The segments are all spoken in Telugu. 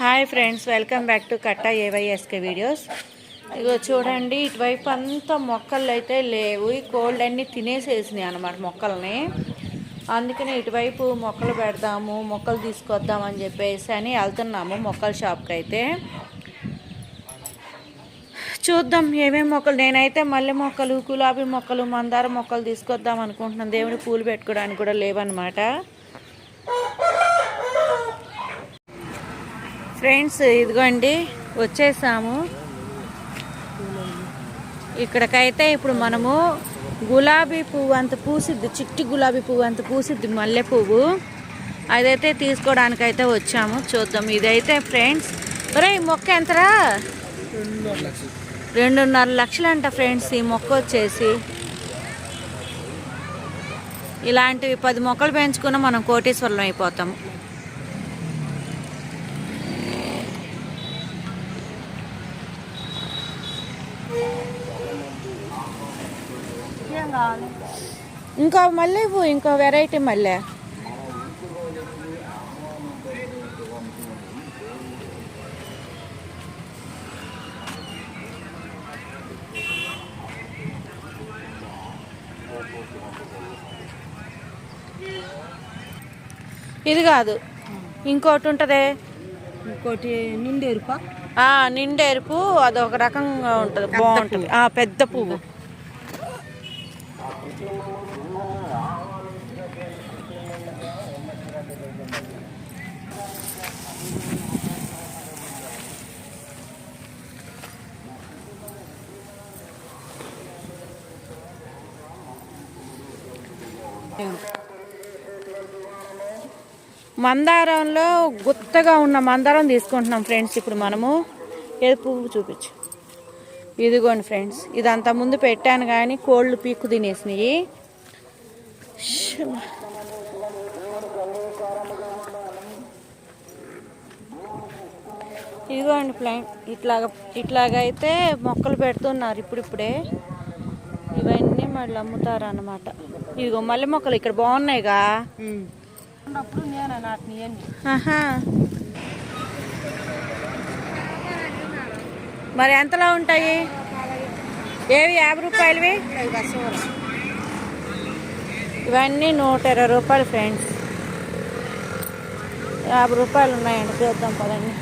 Hi friends welcome back to కట్టా ఏవైఎస్కే వీడియోస్. ఇగో చూడండి ఇటువైపు అంతా మొక్కలు అయితే లేవు. ఈ కోల్డ్ అన్నీ తినేసేసినాయి అనమాట మొక్కల్ని. అందుకని ఇటువైపు మొక్కలు పెడదాము మొక్కలు తీసుకొద్దామని చెప్పేసి అని వెళ్తున్నాము మొక్కల షాప్కి అయితే చూద్దాం ఏమేమి మొక్కలు. నేనైతే మల్లె మొక్కలు గులాబీ మొక్కలు మందార మొక్కలు తీసుకొద్దాం అనుకుంటున్నాను. దేవుడి పూలు పెట్టుకోవడానికి కూడా లేవన్నమాట. ఫ్రెండ్స్ ఇదిగోండి వచ్చేసాము. ఇక్కడికైతే ఇప్పుడు మనము గులాబీ పువ్వు అంత పూసిద్ది చిట్టి గులాబీ పువ్వు అంత పూసిద్ది మల్లె పువ్వు అదైతే తీసుకోవడానికైతే వచ్చాము. చూద్దాం ఇదైతే ఫ్రెండ్స్ ఒరే ఈ మొక్క ఎంతరా? రెండున్నర లక్షలంట ఫ్రెండ్స్ ఈ మొక్క వచ్చేసి. ఇలాంటివి పది మొక్కలు పెంచుకున్న మనం కోటీశ్వరం అయిపోతాము ఇంకా మళ్ళీ ఇవ్వు ఇంకో వెరైటీ మళ్ళీ. ఇది కాదు. ఇంకోటి ఉంటదే? ఇంకోటి నిండేరుపా ఆ నిండెరుపు అదొక రకంగా ఉంటుంది బాగుంటుంది. ఆ పెద్ద పువ్వు. మందారంలో గుత్తగా ఉన్న మందారం తీసుకుంటున్నాం ఫ్రెండ్స్ ఇప్పుడు మనము. ఏది పువ్వు చూపించు. ఇదిగోండి ఫ్రెండ్స్ ఇదంతా ముందు పెట్టాను కానీ కోళ్ళు పీక్కు తినేసినాయి. ఇదిగోండి ప్లాంట్ ఇట్లాగ ఇట్లాగైతే మొక్కలు పెడుతున్నారు ఇప్పుడిప్పుడే. ఇవన్నీ మళ్ళీ అమ్ముతారు అన్నమాట ఇదిగో మల్లె మొక్కలు ఇక్కడ బాగున్నాయిగా. అప్పుడు నేను నాటిని. మరి ఎంతలో ఉంటాయి? ఏవి యాభై రూపాయలవి? ఇవన్నీ నూట ఇరవై రూపాయలు ఫ్రెండ్స్ యాభై రూపాయలు ఉన్నాయండి చూద్దాం పదండి.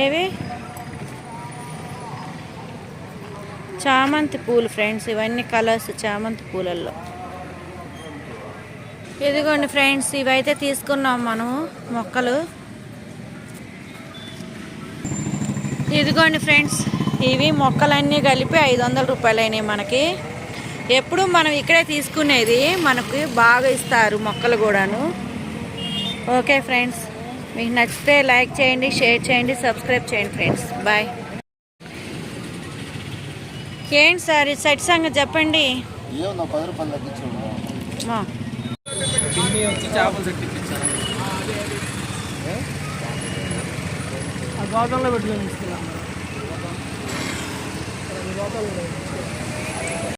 ఏవి? చామంతి పూలు ఫ్రెండ్స్ ఇవన్నీ కలర్స్ చామంతి పూలల్లో. ఇదిగోండి ఫ్రెండ్స్ ఇవైతే తీసుకున్నాం మనము మొక్కలు. ఇదిగోండి ఫ్రెండ్స్ ఇవి మొక్కలన్నీ కలిపి ఐదు వందల రూపాయలు అయినాయి మనకి. ఎప్పుడు మనం ఇక్కడే తీసుకునేది మనకి బాగా ఇస్తారు మొక్కలు కూడాను. Okay friends. మీకు నచ్చితే లైక్ చేయండి షేర్ చేయండి సబ్స్క్రైబ్ చేయండి ఫ్రెండ్స్. బాయ్. ఏంటి సార్ ఈ సెట్ సంగతి చెప్పండి. గోతంలో పెట్టుకొని